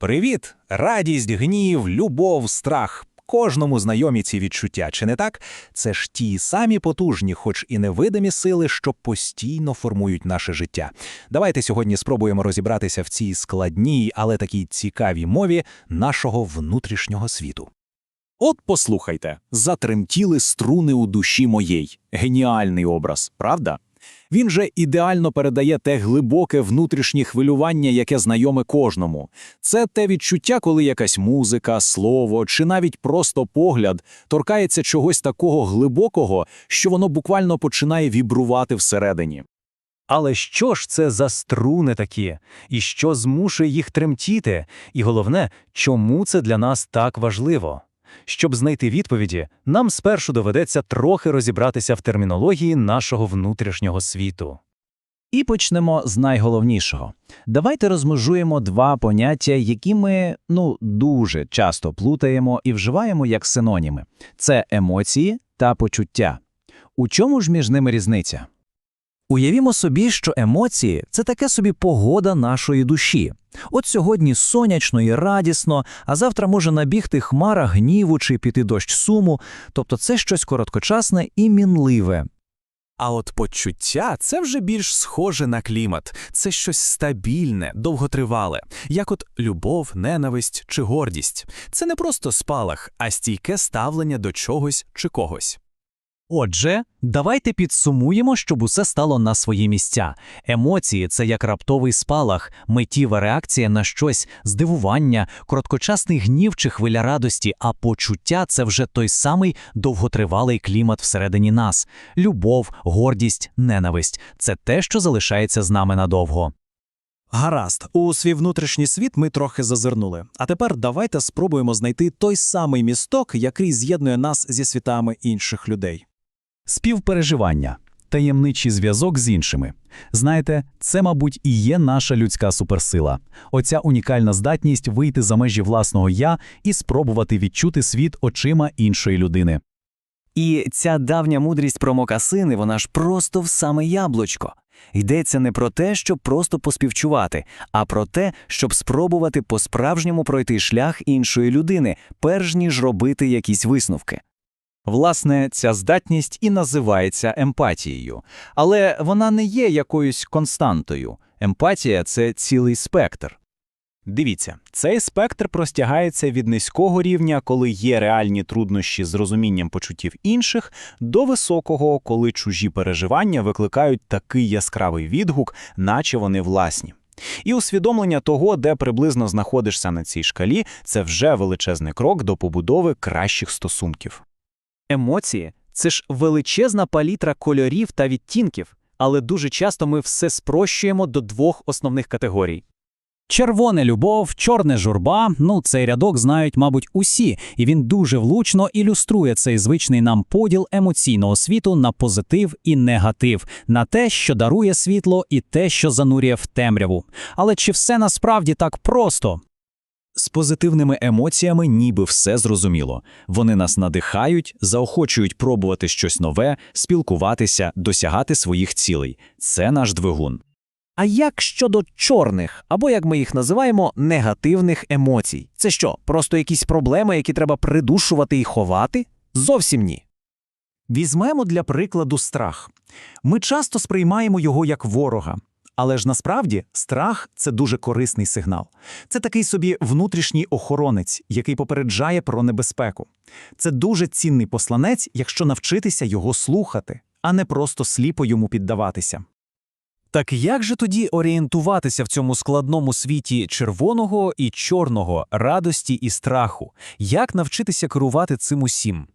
Привіт! Радість, гнів, любов, страх. Кожному знайомі ці відчуття, чи не так? Це ж ті самі потужні, хоч і невидимі сили, що постійно формують наше життя. Давайте сьогодні спробуємо розібратися в цій складній, але такій цікавій мові нашого внутрішнього світу. От послухайте, затремтіли струни у душі моєї. Геніальний образ, правда? Він же ідеально передає те глибоке внутрішнє хвилювання, яке знайоме кожному. Це те відчуття, коли якась музика, слово чи навіть просто погляд торкається чогось такого глибокого, що воно буквально починає вібрувати всередині. Але що ж це за струни такі? І що змушує їх тремтіти? І головне, чому це для нас так важливо? Щоб знайти відповіді, нам спершу доведеться трохи розібратися в термінології нашого внутрішнього світу. І почнемо з найголовнішого. Давайте розмежуємо два поняття, які ми ну дуже часто плутаємо і вживаємо як синоніми: це емоції та почуття. У чому ж між ними різниця? Уявімо собі, що емоції це таке собі погода нашої душі. От сьогодні сонячно і радісно, а завтра може набігти хмара гніву чи піти дощ суму, тобто це щось короткочасне і мінливе. А от почуття це вже більш схоже на клімат, це щось стабільне, довготривале, як от любов, ненависть чи гордість. Це не просто спалах, а стійке ставлення до чогось чи когось. Отже, давайте підсумуємо, щоб усе стало на свої місця. Емоції це як раптовий спалах, миттєва реакція на щось, здивування, короткочасний гнів чи хвиля радості, а почуття це вже той самий довготривалий клімат всередині нас. Любов, гордість, ненависть це те, що залишається з нами надовго. Гаразд, у свій внутрішній світ ми трохи зазирнули. А тепер давайте спробуємо знайти той самий місток, який з'єднує нас зі світами інших людей. Співпереживання, таємничий зв'язок з іншими. Знаєте, це, мабуть, і є наша людська суперсила. Оця унікальна здатність вийти за межі власного я і спробувати відчути світ очима іншої людини. І ця давня мудрість про мокасини, вона ж просто в саме яблучко. Йдеться не про те, щоб просто поспівчувати, а про те, щоб спробувати по-справжньому пройти шлях іншої людини, перш ніж робити якісь висновки. Власне, ця здатність і називається емпатією, але вона не є якоюсь константою. Емпатія це цілий спектр. Дивіться, цей спектр простягається від низького рівня, коли є реальні труднощі з розумінням почуттів інших, до високого, коли чужі переживання викликають такий яскравий відгук, наче вони власні. І усвідомлення того, де приблизно знаходишся на цій шкалі, це вже величезний крок до побудови кращих стосунків. Емоції це ж величезна палітра кольорів та відтінків, але дуже часто ми все спрощуємо до двох основних категорій. Червоне любов, чорне журба. Ну, цей рядок знають, мабуть, усі, і він дуже влучно ілюструє цей звичний нам поділ емоційного світу на позитив і негатив, на те, що дарує світло, і те, що занурює в темряву. Але чи все насправді так просто? З позитивними емоціями ніби все зрозуміло. Вони нас надихають, заохочують пробувати щось нове, спілкуватися, досягати своїх цілей. Це наш двигун. А як щодо чорних, або як ми їх називаємо, негативних емоцій? Це що, просто якісь проблеми, які треба придушувати і ховати? Зовсім ні. Візьмемо для прикладу страх. Ми часто сприймаємо його як ворога. Але ж насправді страх це дуже корисний сигнал. Це такий собі внутрішній охоронець, який попереджає про небезпеку. Це дуже цінний посланець, якщо навчитися його слухати, а не просто сліпо йому піддаватися. Так як же тоді орієнтуватися в цьому складному світі червоного і чорного, радості і страху? Як навчитися керувати цим усім?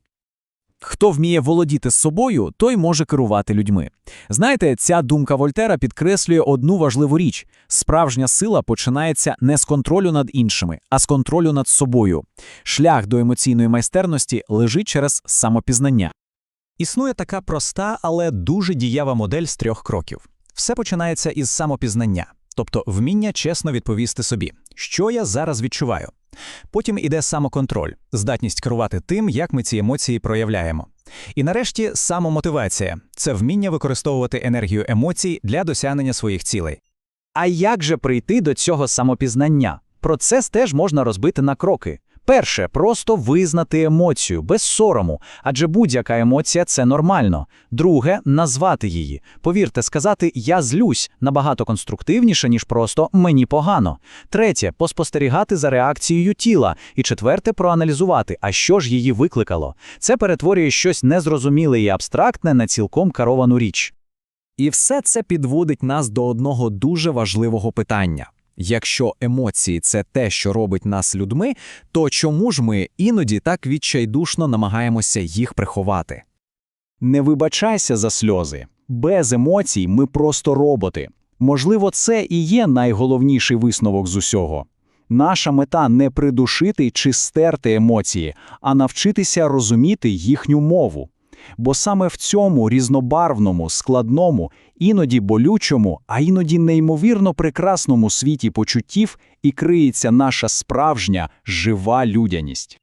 Хто вміє володіти собою, той може керувати людьми. Знаєте, ця думка Вольтера підкреслює одну важливу річ: справжня сила починається не з контролю над іншими, а з контролю над собою. Шлях до емоційної майстерності лежить через самопізнання. Існує така проста, але дуже дієва модель з трьох кроків. Все починається із самопізнання, тобто вміння чесно відповісти собі, що я зараз відчуваю. Потім іде самоконтроль, здатність керувати тим, як ми ці емоції проявляємо. І нарешті самомотивація це вміння використовувати енергію емоцій для досягнення своїх цілей. А як же прийти до цього самопізнання? Процес теж можна розбити на кроки. Перше, просто визнати емоцію, без сорому, адже будь-яка емоція – це нормально. Друге, назвати її. Повірте, сказати «я злюсь» набагато конструктивніше, ніж просто «мені погано». Третє, поспостерігати за реакцією тіла. І четверте, проаналізувати, а що ж її викликало. Це перетворює щось незрозуміле і абстрактне на цілком керовану річ. І все це підводить нас до одного дуже важливого питання. Якщо емоції це те, що робить нас людьми, то чому ж ми іноді так відчайдушно намагаємося їх приховати? Не вибачайся за сльози. Без емоцій ми просто роботи. Можливо, це і є найголовніший висновок з усього. Наша мета не придушити чи стерти емоції, а навчитися розуміти їхню мову. Бо саме в цьому різнобарвному, складному, іноді болючому, а іноді неймовірно прекрасному світі почуттів і криється наша справжня жива людяність.